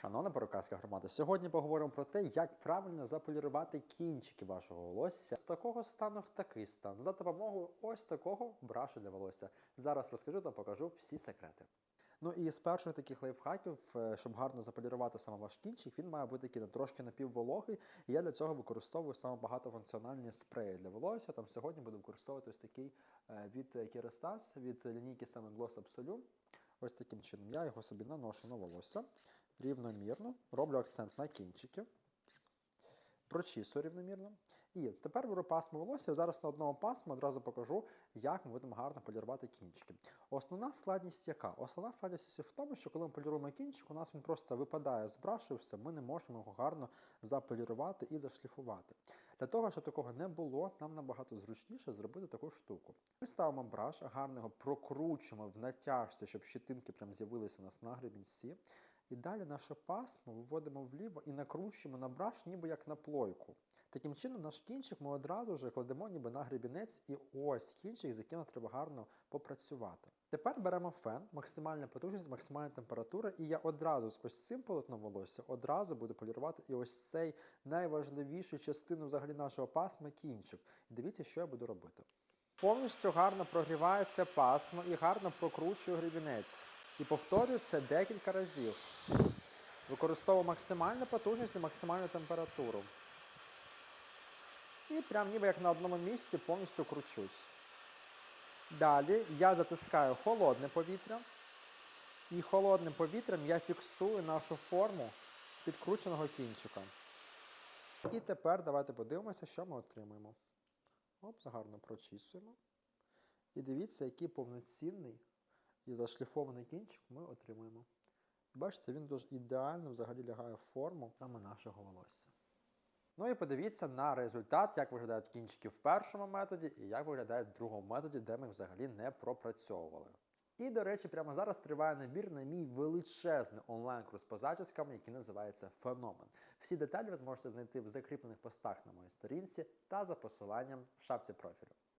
Шановна перукарська громада, сьогодні поговоримо про те, як правильно заполірувати кінчики вашого волосся з такого стану в такий стан за допомогою ось такого брашу для волосся. Зараз розкажу та покажу всі секрети. Ну і з перших таких лайфхаків, е, щоб гарно заполірувати саме ваш кінчик, він має бути такий трошки напіввологий. І я для цього використовую саме багатофункціональні спреї для волосся. Там сьогодні буду використовувати ось такий е, від Kerastase, від лінійки саме Gloss Absolute. Ось таким чином. Я його собі наношу на волосся рівномірно, роблю акцент на кінчики, прочісую рівномірно. І тепер беру пасмо волосся. Зараз на одному пасмі одразу покажу, як ми будемо гарно полірувати кінчики. Основна складність яка? Основна складність в тому, що коли ми поліруємо кінчик, у нас він просто випадає з брашу, все, ми не можемо його гарно заполірувати і зашліфувати. Для того, щоб такого не було, нам набагато зручніше зробити таку штуку. Ми ставимо браш, гарно його прокручуємо в натяжці, щоб щитинки прям з'явилися у нас на гребінці. І далі наше пасмо виводимо вліво і накручуємо на браш, ніби як на плойку. Таким чином, наш кінчик ми одразу вже кладемо ніби на гребінець, і ось кінчик, з яким нам треба гарно попрацювати. Тепер беремо фен, максимальна потужність, максимальна температура, і я одразу з ось цим полотном волосся одразу буду полірувати і ось цей найважливішу частину взагалі нашого пасма кінчик. І дивіться, що я буду робити. Повністю гарно прогріваю це пасмо і гарно прокручую гребінець. І повторюю це декілька разів. Використовую максимальну потужність і максимальну температуру. І прям ніби як на одному місці повністю кручусь. Далі я затискаю холодне повітря. І холодним повітрям я фіксую нашу форму підкрученого кінчика. І тепер давайте подивимося, що ми отримаємо. Оп, гарно прочісуємо. І дивіться, який повноцінний і зашліфований кінчик ми отримуємо. Бачите, він дуже ідеально взагалі лягає в форму саме нашого волосся. Ну і подивіться на результат, як виглядають кінчики в першому методі і як виглядають в другому методі, де ми взагалі не пропрацьовували. І, до речі, прямо зараз триває набір на мій величезний онлайн-курс по зачіскам, який називається Феномен. Всі деталі ви зможете знайти в закріплених постах на моїй сторінці та за посиланням в шапці профілю.